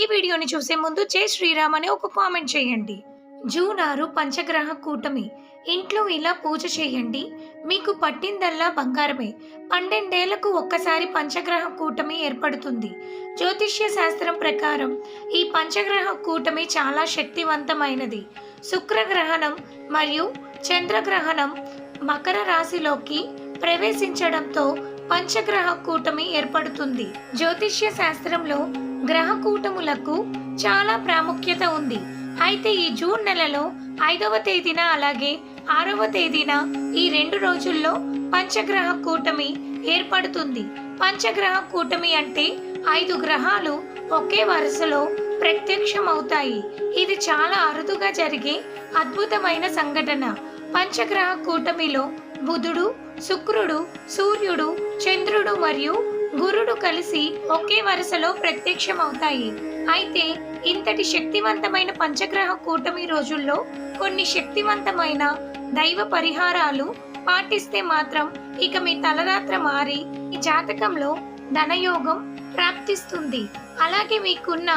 ఈ వీడియోని చూసే ముందు జై శ్రీరామ్ అని ఒక కామెంట్ చేయండి. జూన్ ఆరు పంచగ్రహ కూటమి. ఇంట్లో ఇలా పూజ చేయండి. మీకు పట్టిందల్లా బంగారమే. పన్నెండేళ్ళకు ఒక్కసారి పంచగ్రహ కూటమి ఏర్పడుతుంది. జ్యోతిష్య శాస్త్రం ప్రకారం ఈ పంచగ్రహ కూటమి చాలా శక్తివంతమైనది. శుక్రగ్రహణం మరియు చంద్రగ్రహణం మకర రాశిలోకి ప్రవేశించడంతో పంచగ్రహ కూటమి ఏర్పడుతుంది. జ్యోతిష్య శాస్త్రంలో గ్రహ కూటములకు చాలా ప్రాముఖ్యత ఉంది. అయితే ఈ జూన్ నెలలో ఐదవ తేదీన అలాగే ఆరవ తేదీన ఈ రెండు రోజుల్లో పంచగ్రహ కూటమి ఏర్పడుతుంది. పంచగ్రహ కూటమి అంటే ఐదు గ్రహాలు ఒకే వరుసలో ప్రత్యక్షమవుతాయి. ఇది చాలా అరుదుగా జరిగే అద్భుతమైన సంఘటన. పంచగ్రహ కూటమిలో బుధుడు శుక్రుడు సూర్యుడు చంద్రుడు మరియు గురుడు కలిసి ఒకే వరుసలో ప్రత్యక్షమవుతాయి. అయితే ఇంతటి శక్తివంతమైన పంచగ్రహ కూటమి రోజుల్లో కొన్ని శక్తివంతమైన దైవ పరిహారాలు పాటిస్తే మాత్రం ఇక మీ తలరాత్ర మారి ఈ జాతకంలో ధనయోగం ప్రాప్తిస్తుంది. అలాగే మీకున్న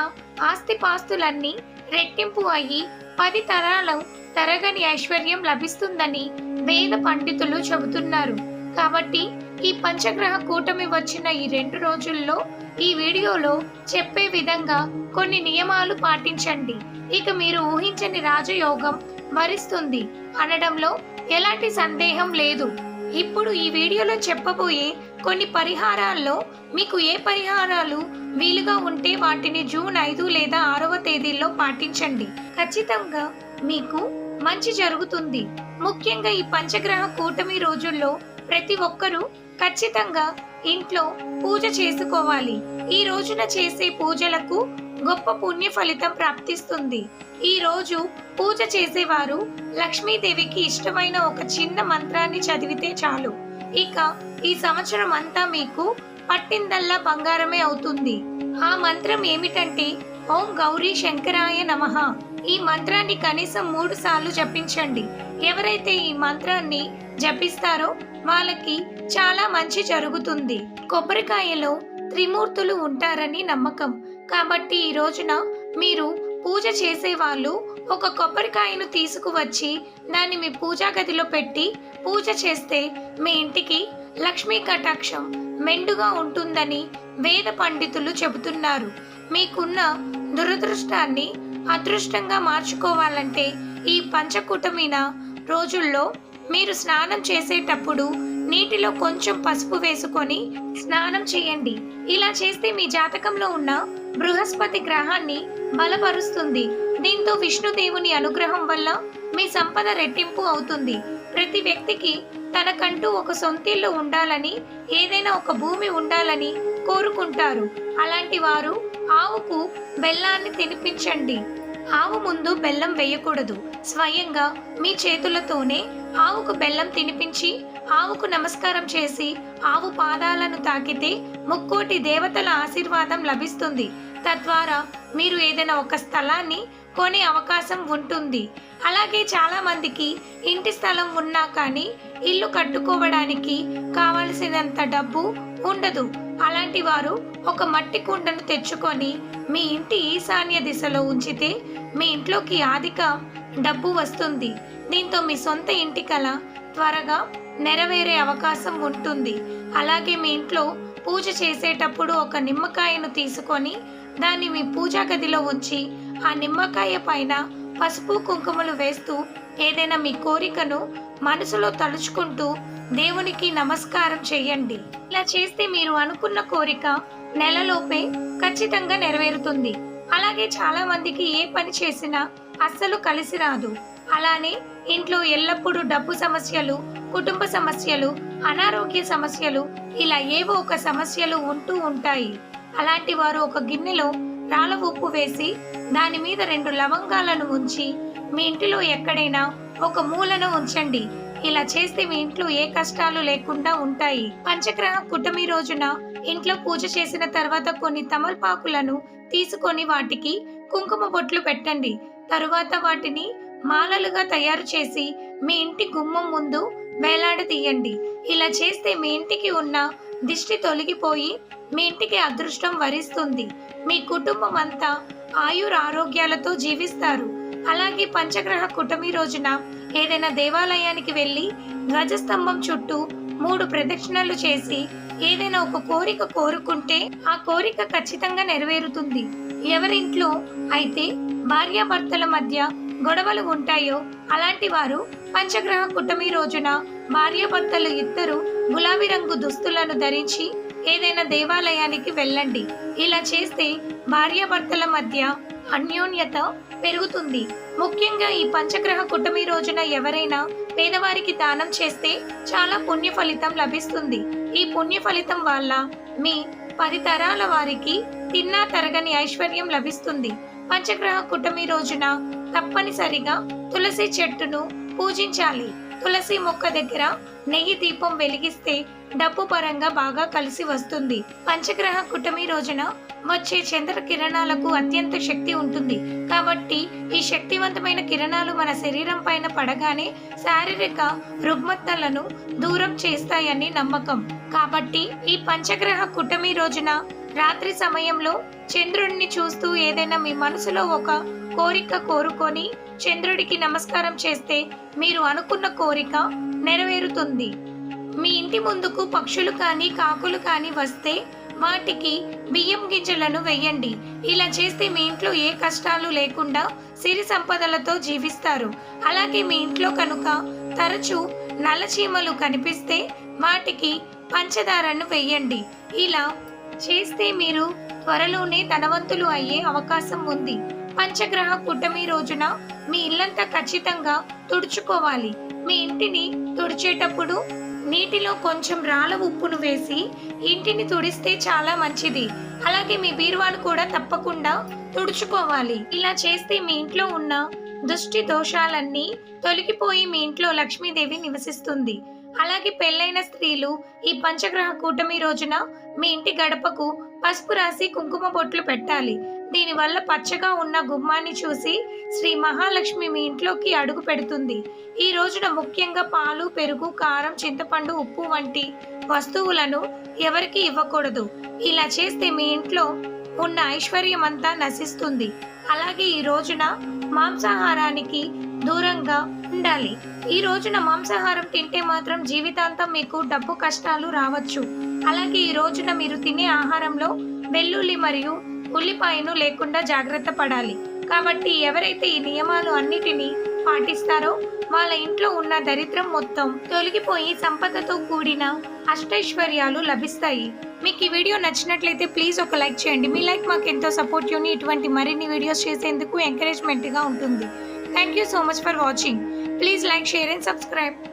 ఆస్తిపాస్తులన్నీ రెట్టింపు అయ్యి పది తరాలు తరగని ఐశ్వర్యం లభిస్తుందని వేద పండితులు చెబుతున్నారు. కాబట్టి ఈ పంచగ్రహ కూటమి వచ్చిన ఈ రెండు రోజుల్లో ఈ వీడియోలో చెప్పే విధంగా కొన్ని నియమాలు పాటించండి. ఇక మీరు ఊహించని రాజయోగం వరిస్తుంది అనడంలో ఎలాంటి సందేహం లేదు. ఇప్పుడు ఈ వీడియోలో చెప్పబోయే కొన్ని పరిహారాల్లో మీకు ఏ పరిహారాలు వీలుగా ఉంటే వాటిని జూన్ ఐదు లేదా ఆరవ తేదీల్లో పాటించండి. ఖచ్చితంగా మీకు మంచి జరుగుతుంది. ముఖ్యంగా ఈ పంచగ్రహ కూటమి రోజుల్లో ప్రతి ఒక్కరూ ఖచ్చితంగా ఇంట్లో పూజ చేసుకోవాలి. ఈ రోజున చేసే పూజలకు గొప్ప పుణ్య ఫలితం ప్రాప్తిస్తుంది. ఈ రోజు పూజ చేసేవారు లక్ష్మీదేవికి ఇష్టమైన ఒక చిన్న మంత్రాన్ని చదివితే చాలు. ఇక ఈ సంవత్సరం అంతా మీకు పట్టిందల్లా బంగారమే అవుతుంది. ఆ మంత్రం ఏమిటంటే ఓం గౌరీ శంకరాయ నమః. ఈ మంత్రాన్ని కనీసం మూడు సార్లు జపించండి. ఎవరైతే ఈ మంత్రాన్ని జపిస్తారో వాళ్ళకి చాలా మంచి జరుగుతుంది. కొబ్బరికాయలో త్రిమూర్తులు ఉంటారని నమ్మకం. కాబట్టి ఈ రోజున మీరు పూజ చేసే వాళ్ళు ఒక కొబ్బరికాయను తీసుకువచ్చి దాన్ని మీ పూజా గదిలో పెట్టి పూజ చేస్తే మీ ఇంటికి లక్ష్మీ కటాక్షం మెండుగా ఉంటుందని వేద పండితులు చెబుతున్నారు. మీకున్న దురదృష్టాన్ని అదృష్టంగా మార్చుకోవాలంటే ఈ పంచకుటమిన రోజుల్లో మీరు స్నానం చేసేటప్పుడు నీటిలో కొంచెం పసుపు వేసుకొని స్నానం చేయండి. ఇలా చేస్తే మీ జాతకంలో ఉన్న బృహస్పతి గ్రహాన్ని బలపరుస్తుంది. దీంతో విష్ణుదేవుని అనుగ్రహం వల్ల మీ సంపద రెట్టింపు అవుతుంది. ప్రతి వ్యక్తికి తనకంటూ ఒక సొంతిల్లు ఉండాలని ఏదైనా ఒక భూమి ఉండాలని కోరుకుంటారు. అలాంటి వారు ఆవుకు బెల్లాన్ని తినిపించండి. ఆవు ముందు బెల్లం వేయకూడదు. స్వయంగా మీ చేతులతోనే ఆవుకు బెల్లం తినిపించి ఆవుకు నమస్కారం చేసి ఆవు పాదాలను తాకితే ముక్కోటి దేవతల ఆశీర్వాదం లభిస్తుంది. తద్వారా మీరు ఏదైనా ఒక స్థలాన్ని కొనే అవకాశం ఉంటుంది. అలాగే చాలా మందికి ఇంటి స్థలం ఉన్నా కానీ ఇల్లు కట్టుకోవడానికి కావలసినంత డబ్బు ఉండదు. అలాంటి వారు ఒక మట్టి కుండను తెచ్చుకొని మీ ఇంటి ఈశాన్య దిశలో ఉంచితే మీ ఇంట్లోకి ఆధిక డబ్బు వస్తుంది. దీంతో మీ సొంత ఇంటి కళ త్వరగా నెరవేరే అవకాశం ఉంటుంది. అలాగే మీ ఇంట్లో పూజ చేసేటప్పుడు ఒక నిమ్మకాయను తీసుకొని దాన్ని మీ పూజా గదిలో ఉంచి ఆ నిమ్మకాయ పైన పసుపు కుంకుమలు వేస్తూ ఏదైనా మీ కోరికను మనసులో తలుచుకుంటూ దేవునికి నమస్కారం చేయండి. ఇలా చేస్తే మీరు అనుకున్న కోరిక నెలలోపే ఖచ్చితంగా నెరవేరుతుంది. అలాగే చాలా మందికి ఏ పని చేసినా అస్సలు కలిసి రాదు. అలానే ఇంట్లో ఎల్లప్పుడూ డబ్బు సమస్యలు కుటుంబ సమస్యలు అనారోగ్య సమస్యలు ఇలా ఏవో ఒక సమస్యలు ఉంటూ ఉంటాయి. అలాంటి వారు ఒక గిన్నెలో రాళ్ళ ఉప్పు వేసి దాని మీద రెండు లవంగాలను ఉంచి మీ ఇంటిలో ఎక్కడైనా ఒక మూలను ఉంచండి. ఇలా చేస్తే మీ ఇంట్లో ఏ కష్టాలు లేకుండా ఉంటాయి. పంచగ్రహ కుటమి రోజున ఇంట్లో పూజ చేసిన తర్వాత కొన్ని తమలపాకులను తీసుకొని వాటికి కుంకుమ బొట్లు పెట్టండి. తరువాత వాటిని మాలలుగా తయారు చేసి మీ ఇంటి గుమ్మం ముందు వేలాడదీయండి ఇలా చేస్తే మీ ఇంటికి ఉన్న దిష్టి తొలగిపోయి మీ ఇంటికి అదృష్టం వరిస్తుంది. మీ కుటుంబం అంతా ఆయుర ఆరోగ్యాలతో జీవిస్తారు. అలాగే పంచగ్రహ కుటమి రోజున ఏదైనా దేవాలయానికి వెళ్ళి ధ్వజస్తంభం చుట్టూ మూడు ప్రదక్షిణలు చేసి ఏదైనా ఒక కోరిక కోరుకుంటే ఆ కోరిక ఖచ్చితంగా నెరవేరుతుంది. ఎవరింట్లో అయితే భార్యాభర్తల మధ్య గొడవలు ఉంటాయో అలాంటి వారు పంచగ్రహ కుటమి రోజున భార్యాభర్తలు ఇద్దరు గులాబీ రంగు దుస్తులను ధరించి ఏదైనా దేవాలయానికి వెళ్ళండి. ఇలా చేస్తే భార్యాభర్తల మధ్య అన్యోన్యత పెరుగుతుంది. ముఖ్యంగా ఈ పంచగ్రహ కుటమి రోజున ఎవరైనా పేదవారికి దానం చేస్తే చాలా పుణ్య ఫలితం లభిస్తుంది. ఈ పుణ్య ఫలితం వల్ల మీ పది తరాల వారికి తిన్నా తరగని ఐశ్వర్యం లభిస్తుంది. పంచగ్రహ కుటమి రోజున తప్పనిసరిగా తులసి చెట్టును పూజించాలి. తులసి మొక్క దగ్గర నెయ్యి దీపం వెలిగిస్తే డబ్బు పరంగా బాగా కలిసి వస్తుంది. పంచగ్రహ కుటమి రోజున వచ్చే చంద్ర కిరణాలకు అత్యంత శక్తి ఉంటుంది. కాబట్టి ఈ శక్తివంతమైన కిరణాలు మన శరీరం పైన పడగానే శారీరక రుగ్మతలను దూరం చేస్తాయని నమ్మకం. కాబట్టి ఈ పంచగ్రహ కుటమి రోజున రాత్రి సమయంలో చంద్రుడిని చూస్తూ ఏదైనా మీ మనసులో ఒక కోరిక కోరుకొని చంద్రుడికి నమస్కారం చేస్తే మీరు అనుకున్న కోరిక నెరవేరుతుంది. మీ ఇంటి ముందుకు పక్షులు కానీ కాకులు కానీ వస్తే వాటికి బియ్యం గింజలను వెయ్యండి ఇలా చేస్తే మీ ఇంట్లో ఏ కష్టాలు లేకుండా సిరి సంపదలతో జీవిస్తారు. అలాగే మీ ఇంట్లో కనుక తరచూ నల్లచీమలు కనిపిస్తే వాటికి పంచదారను వెయ్యండి ఇలా చేస్తే మీరు త్వరలోనే ధనవంతులు అయ్యే అవకాశం ఉంది. పంచగ్రహ కూటమి రోజున మీ ఇల్లంతా ఖచ్చితంగా తుడుచుకోవాలి. మీ ఇంటిని తుడిచేటప్పుడు నీటిలో కొంచెం రాళ్ళ ఉప్పును వేసి ఇంటిని తుడిస్తే చాలా మంచిది. అలాగే మీ బీరువాను కూడా తప్పకుండా తుడుచుకోవాలి. ఇలా చేస్తే మీ ఇంట్లో ఉన్న దుష్టి దోషాలన్నీ తొలగిపోయి మీ ఇంట్లో లక్ష్మీదేవి నివసిస్తుంది. అలాగే పెళ్ళైన స్త్రీలు ఈ పంచగ్రహ కూటమి రోజున మీ ఇంటి గడపకు పసుపు రాసి కుంకుమ బొట్లు పెట్టాలి. దీనివల్ల పచ్చగా ఉన్న గుమ్మాన్ని చూసి శ్రీ మహాలక్ష్మి మీ ఇంట్లోకి అడుగు పెడుతుంది. ఈ రోజున ముఖ్యంగా పాలు పెరుగు కారం చింతపండు ఉప్పు వంటి వస్తువులను ఎవరికి ఇవ్వకూడదు. ఇలా చేస్తే మీ ఇంట్లో ఉన్న ఐశ్వర్యమంతా నశిస్తుంది. అలాగే ఈ రోజున మాంసాహారానికి దూరంగా ఉండాలి. ఈ రోజున మాంసాహారం తింటే మాత్రం జీవితాంతం మీకు డబ్బు కష్టాలు రావచ్చు. అలాగే ఈ రోజున మీరు తినే ఆహారంలో వెల్లుల్లి మరియు ఉల్లిపాయను లేకుండా జాగ్రత్త పడాలి. కాబట్టి ఎవరైతే ఈ నియమాలు అన్నిటినీ పాటిస్తారో వాళ్ళ ఇంట్లో ఉన్న దరిద్రం మొత్తం తొలగిపోయి సంపదతో కూడిన అష్టైశ్వర్యాలు లభిస్తాయి. మీకు ఈ వీడియో నచ్చినట్లయితే ప్లీజ్ ఒక లైక్ చేయండి. మీ లైక్ మాకు ఎంతో సపోర్ట్ యూని ఇటువంటి మరిన్ని వీడియోస్ చేసేందుకు ఎంకరేజ్మెంట్గా ఉంటుంది. Thank you so much for watching. Please like, share and subscribe.